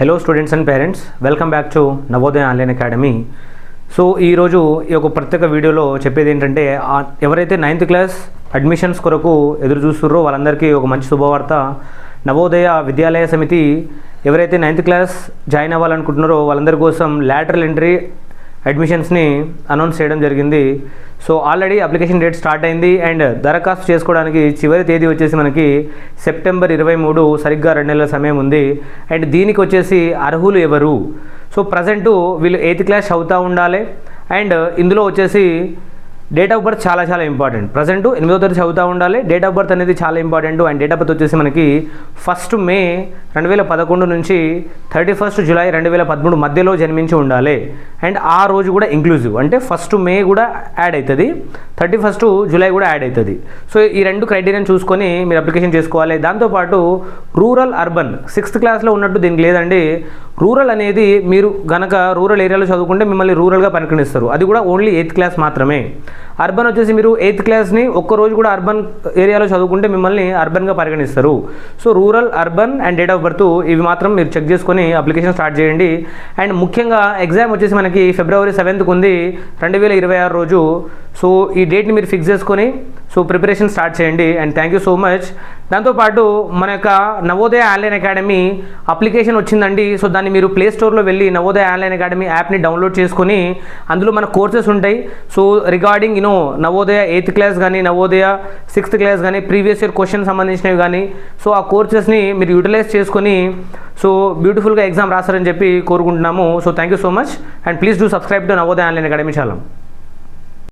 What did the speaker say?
Hello students and parents welcome back to Navodaya online academy so ఈరోజు ఈ యొక్క ప్రత్యేక వీడియోలో చెప్పేది ఏంటంటే ఎవరైతే నైన్త్ క్లాస్ అడ్మిషన్స్ కొరకు ఎదురు చూస్తున్నారో వాళ్ళందరికీ ఒక మంచి శుభవార్త. నవోదయ విద్యాలయ సమితి ఎవరైతే నైన్త్ క్లాస్ జాయిన్ అవ్వాలనుకుంటున్నారో వాళ్ళందరి కోసం లాటరల్ ఎంట్రీ అడ్మిషన్స్ని అనౌన్స్ చేయడం జరిగింది. So already application date start అయింది అండ్ దరఖాస్తు చేసుకోవడానికి చివరి తేదీ వచ్చేసి మనకి సెప్టెంబర్ ఇరవై మూడు సరిగ్గా రెండు నెలల సమయం ఉంది. అండ్ దీనికి వచ్చేసి అర్హులు ఎవరు? సో ప్రజెంటు వీళ్ళు ఎయిత్ క్లాస్ అవుతూ ఉండాలి. అండ్ ఇందులో వచ్చేసి డేట్ ఆఫ్ బర్త్ చాలా చాలా ఇంపార్టెంట్ ప్రజెంట్ ఎనిమిదో తరగతి చదువుతూ ఉండాలి. డేట్ ఆఫ్ బర్త్ అనేది చాలా important and date of birth వచ్చేసి మనకి ఫస్ట్ మే రెండు వేల పదకొండు నుంచి థర్టీ ఫస్ట్ జూలై రెండు వేల పదమూడు మధ్యలో జన్మించి ఉండాలి. అండ్ ఆ రోజు కూడా ఇంక్లూజివ్ అంటే ఫస్ట్ మే కూడా యాడ్ అవుతుంది థర్టీ ఫస్ట్ జూలై కూడా యాడ్ అవుతుంది సో ఈ రెండు క్రైటీరియా చూసుకొని మీరు అప్లికేషన్ చేసుకోవాలి. దాంతోపాటు రూరల్ అర్బన్ సిక్స్త్ క్లాస్లో ఉన్నట్టు దీనికి లేదండి. రూరల్ అనేది మీరు గనక రూరల్ ఏరియాలో చదువుకుంటే మిమ్మల్ని రూరల్గా పరిగణిస్తారు. అది కూడా ఓన్లీ ఎయిత్ క్లాస్ మాత్రమే. అర్బన్ వచ్చేసి మీరు ఎయిత్ క్లాస్ని ఒక్క రోజు కూడా అర్బన్ ఏరియాలో చదువుకుంటే మిమ్మల్ని అర్బన్గా పరిగణిస్తారు. So rural urban and date of birth ఇవి మాత్రం మీరు చెక్ చేసుకొని అప్లికేషన్ స్టార్ట్ చేయండి. అండ్ ముఖ్యంగా ఎగ్జామ్ వచ్చేసి మనకి ఫిబ్రవరి సెవెంత్కి ఉంది. రెండు వేల ఇరవై ఆరు రోజు సో ఈ డేట్ని మీరు ఫిక్స్ చేసుకొని సో ప్రిపరేషన్ స్టార్ట్ చేయండి and thank you so much. దాంతోపాటు మన యొక్క నవోదయ ఆన్లైన్ అకాడమీ అప్లికేషన్ వచ్చిందండి. సో దాన్ని మీరు ప్లే స్టోర్లో వెళ్ళి నవోదయ ఆన్లైన్ అకాడమీ యాప్ని డౌన్లోడ్ చేసుకొని అందులో మన కోర్సెస్ ఉంటాయి. So regarding you know Navodaya eighth class కానీ నవోదయ సిక్స్త్ క్లాస్ కానీ ప్రీవియస్ ఇయర్ క్వశ్చన్ సంబంధించినవి కానీ సో ఆ కోర్సెస్ని మీరు యూటిలైజ్ చేసుకొని సో బ్యూటిఫుల్గా ఎగ్జామ్ రాస్తారని చెప్పి కోరుకుంటున్నాము. So thank you so much and please do subscribe to Navodaya online academy చాలా